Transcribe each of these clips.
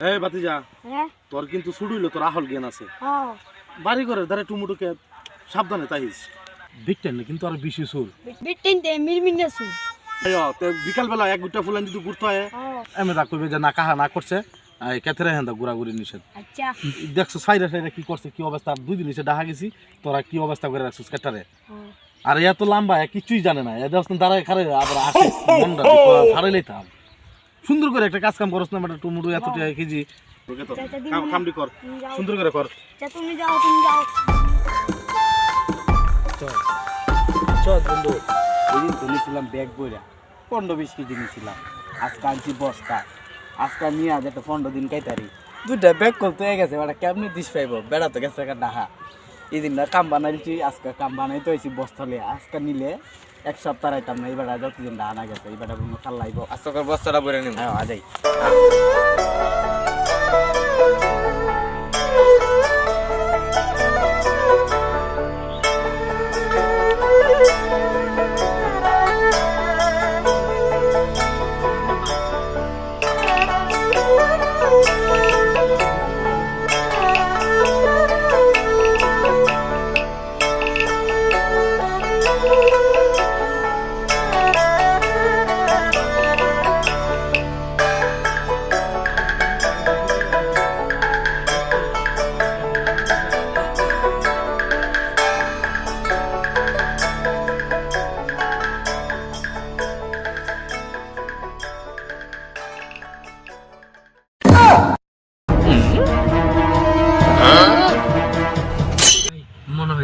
এই বাতিজা হ্যাঁ? তোর কিন্তু ছুড়ুইলো তোর আহল জ্ঞান আছে। বাড়ি ঘরের ধারে টুমুটুকে সাবধানে তাইস। বিকটেন না কিন্তু আর বেশি সুর বিটিন তে মিরমিনে সু এই অ, তে বিকালবেলা এক গুটা ফুলান যদি ঘুরতে হয় এমনি তা কইবে যে না কাহা না করছে। কেথেরে হেন্দা ঘুরাঘুরি নিষেধ। আচ্ছা। দেখছ সাইডে সাইডে কি করছে কি অবস্থা? দুই দিন এসে দেখা গেছি তোরা কি অবস্থা করে রাখছিস কেটারে? আর এত লম্বা কিছুই জানে না। এ এদের দাঁড়ায় খারে আবার আসে মনটা ছাড়াইলেই থাম সুন্দর করে একটা কাজ কাম করছ না মানে টুমুটু এত টাকা কেজি। কামটি কর সুন্দর করে কর। তুমি যাও তুমি যাও। চল বন্ধু। ওইদিন তো নিয়েছিলাম ব্যাগ বইরা পনেরো বিশ কেজি নিয়েছিলাম আজকে আনছি বস্তা। আজকে নিয়ে আজ একটা পনেরো দিন কাইতারি। দুইটা ব্যাগ করতে হয়ে গেছে ওটা কেমনি দিস পাইব? বেড়াতে গেছে একটা ডাহা। এই দিনটা কাম বানাইছি আজকে কাম বানাইতে হয়েছি বস্তলে। আজকে নিলে এক সপ্তাহ আইটাম না এবার যতদিন আনা গেছে এবার কাল লাগবো আজকে বস্তাটা বলে নিব। হ্যাঁ আজাই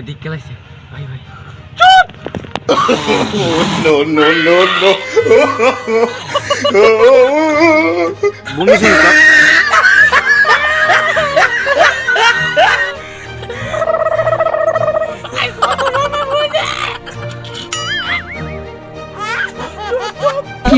দিক গেলাইছে ভাই। ভাই বন্ধু ও